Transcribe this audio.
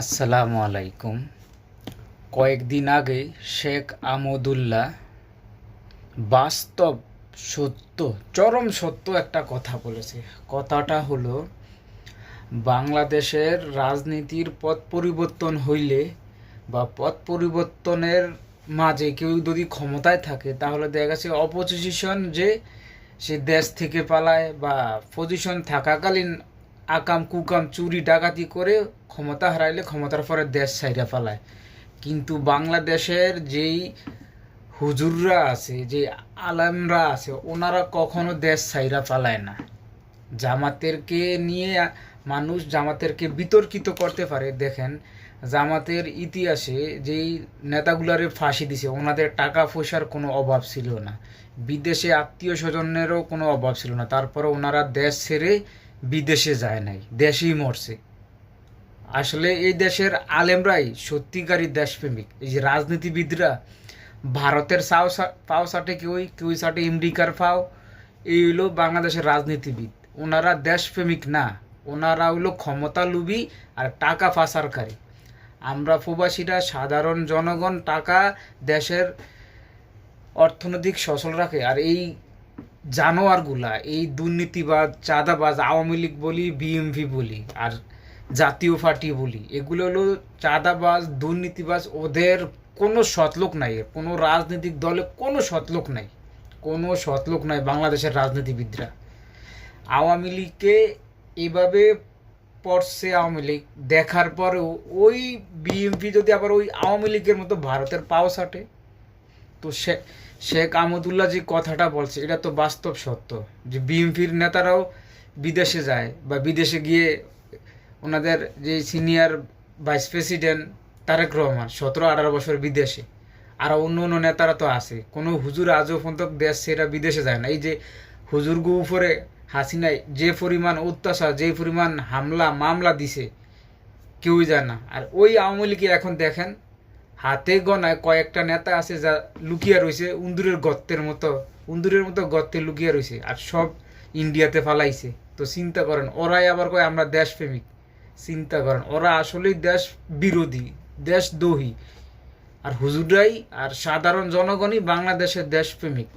আসসালামু আলাইকুম। কয়েকদিন আগে শেখ আমদুল্লাহ বাস্তব সত্য, চরম সত্য একটা কথা বলেছে। কথাটা হলো, বাংলাদেশের রাজনীতির পথ পরিবর্তন হইলে বা পথ পরিবর্তনের মাঝে কেউ যদি ক্ষমতায় থাকে, তাহলে দেখা গেছে অপোজিশন যে সে দেশ থেকে পালায় বা পজিশন থাকাকালীন আকাম, কুকাম, চুরি, ডাকাতি করে ক্ষমতা হারাইলে ক্ষমতার পরে দেশ ছাইরা পালায় কিন্তু বাংলাদেশের যেই হুজুররা আছে, যে আলেমরা আছে, ওনারা কখনো দেশ ছাইরা পালায় না। জামাতেরকে নিয়ে মানুষ জামাতেরকে বিতর্কিত করতে পারে। দেখেন, জামাতের ইতিহাসে যেই নেতাগুলারে ফাঁসি দিছে, ওনাদের টাকা পয়সার কোনো অভাব ছিল না। বিদেশে আত্মীয় স্বজনেরও কোনো অভাব ছিল না। তারপরে ওনারা দেশ ছেড়ে বিদেশে যায় নাই, দেশেই মরছে। আসলে এই দেশের আলেমরাই সত্যিকারী দেশপ্রেমিক। এই যে রাজনীতিবিদরা, ভারতের সাও পাও সাটে কেউই কেউ সাটে আমেরিকার পাও, এই হলো বাংলাদেশের রাজনীতিবিদ। ওনারা দেশপ্রেমিক না, ওনারা হলো ক্ষমতা লুবি আর টাকা ফাঁসারকারী আমরা প্রবাসীরা, সাধারণ জনগণ, টাকা দেশের অর্থনৈতিক সচল রাখে। আর এই জানোয়ারগুলা, এই দুর্নীতিবাজ, চাঁদাবাজ, আওয়ামী লীগ বলি, বিএমভি বলি, আর জাতীয় পার্টি বলি, এগুলো হলো চাঁদাবাজ, দুর্নীতিবাজ, ওদের কোনো সতলোক নাই কোনো রাজনৈতিক দলে কোনো সতলোক নাই, কোনো সতলোক নাই বাংলাদেশের রাজনীতিবিদরা। আওয়ামী লীগকে এভাবে পড়ছে আওয়ামী লীগ, দেখার পরেও ওই বিএমপি যদি আবার ওই আওয়ামী লীগের মতো ভারতের পাও সাটে তো সে শেখ আমদুল্লাহ যে কথাটা বলছে, এটা তো বাস্তব সত্য। যে বিএনপির নেতারাও বিদেশে যায় বা বিদেশে গিয়ে ওনাদের যে senior vice president Tarique Rahman, সতেরো আঠারো বছর বিদেশে। আর অন্য অন্য নেতারা তো আছে। কোনো হুজুর আজও পর্যন্ত দেশ সেরা বিদেশে যায় না। এই যে হুজুরগু উপরে হাসিনায় যে পরিমাণ অত্যাচার, যে পরিমাণ হামলা, মামলা দিছে, কেউই যায় না। আর ওই আওয়ামী লীগে এখন দেখেন হাতে গনায় কয়েকটা নেতা আছে যা লুকিয়ে রয়েছে উন্দুরের গর্তের মতো, উন্দুরের মতো গর্তে লুকিয়ে রয়েছে আর সব ইন্ডিয়াতে ফালাইছে। তো চিন্তা করেন, ওরাই আবার কয় আমরা দেশপ্রেমিক। চিন্তা করেন, ওরা আসলেই দেশ বিরোধী, দেশ দেশদ্রোহী আর হুজুরাই আর সাধারণ জনগণই বাংলাদেশের দেশপ্রেমিক।